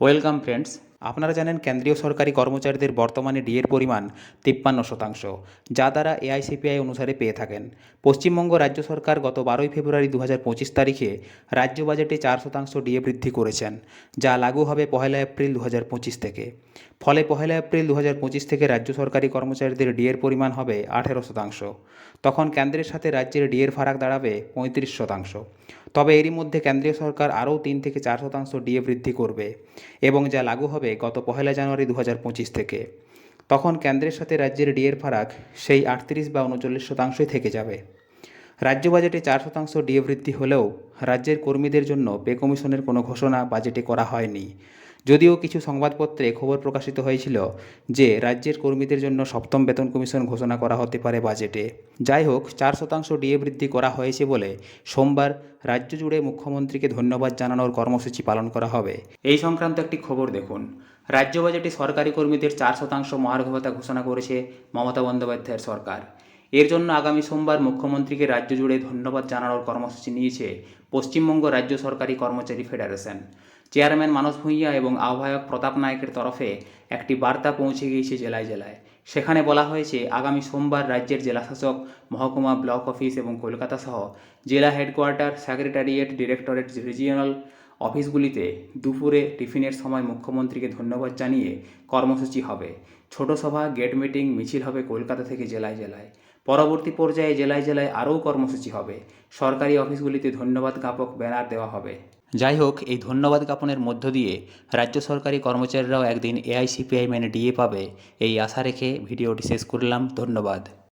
Welcome friends আপনারা জানেন কেন্দ্রীয় সরকারি কর্মচারীদের বর্তমানে ডিএর পরিমাণ তিপ্পান্ন শতাংশ, যা দ্বারা এআইসিপিআই অনুসারে পেয়ে থাকেন। পশ্চিমবঙ্গ রাজ্য সরকার গত বারোই ফেব্রুয়ারি দু পঁচিশ তারিখে রাজ্য বাজেটে চার শতাংশ ডিএ বৃদ্ধি করেছেন, যা লাগু হবে পহেলা এপ্রিল দু পঁচিশ থেকে। ফলে পহেলা এপ্রিল দু পঁচিশ থেকে রাজ্য সরকারি কর্মচারীদের ডিএর পরিমাণ হবে আঠেরো শতাংশ। তখন কেন্দ্রের সাথে রাজ্যের ডিএর ফারাক দাঁড়াবে পঁয়ত্রিশ শতাংশ। তবে এরই মধ্যে কেন্দ্রীয় সরকার আরও তিন থেকে চার শতাংশ ডিএ বৃদ্ধি করবে এবং যা লাগু হবে গত পহেলা জানুয়ারি দু থেকে। তখন কেন্দ্রের সাথে রাজ্যের ডিএর ফারাক সেই আটত্রিশ বা উনচল্লিশ শতাংশই থেকে যাবে। রাজ্য বাজেটে চার শতাংশ ডিএ বৃদ্ধি হলেও রাজ্যের কর্মীদের জন্য পে কমিশনের কোনো ঘোষণা বাজেটে করা হয়নি। যদিও কিছু সংবাদপত্রে খবর প্রকাশিত হয়েছিল যে রাজ্যের কর্মীদের জন্য সপ্তম বেতন কমিশন ঘোষণা করা হতে পারে বাজেটে। যাই হোক, চার শতাংশ ডিএ বৃদ্ধি করা হয়েছে বলে সোমবার রাজ্য জুড়ে মুখ্যমন্ত্রীকে ধন্যবাদ জানানোর কর্মসূচি পালন করা হবে। এই সংক্রান্ত একটি খবর দেখুন। রাজ্য বাজেটে সরকারি কর্মীদের চার শতাংশ মহার্ঘ ভাতা ঘোষণা করেছে মমতা বন্দ্যোপাধ্যায়ের সরকার। এর জন্য আগামী সোমবার মুখ্যমন্ত্রীকে রাজ্য জুড়ে ধন্যবাদ জানানোর কর্মসূচি নিয়েছে পশ্চিমবঙ্গ রাজ্য সরকারি কর্মচারী ফেডারেশন। চেয়ারম্যান মানস ভূঁইয়া এবং আহ্বায়ক প্রতাপ নায়কের তরফে একটি বার্তা পৌঁছে গিয়েছে জেলায় জেলায়। সেখানে বলা হয়েছে, আগামী সোমবার রাজ্যের জেলাশাসক, মহকুমা ব্লক অফিস এবং কলকাতা সহ জেলা হেডকোয়ার্টার, সেক্রেটারিয়েট, ডিরেক্টরেট রিজিয়নাল অফিসগুলিতে দুপুরে টিফিনের সময় মুখ্যমন্ত্রীকে ধন্যবাদ জানিয়ে কর্মসূচি হবে। ছোট সভা, গেট মিটিং, মিছিল হবে কলকাতা থেকে জেলায় জেলায়। পরবর্তী পর্যায়ে জেলায় জেলায় আরও কর্মসূচি হবে। সরকারি অফিসগুলিতে ধন্যবাদ জ্ঞাপক ব্যানার দেওয়া হবে। যাই হোক, এই ধন্যবাদ জ্ঞাপনের মধ্য দিয়ে রাজ্য সরকারি কর্মচারীরাও একদিন এআইসিপিআই মেনে ডিএ পাবে, এই আশা রেখে ভিডিওটি শেষ করলাম। ধন্যবাদ।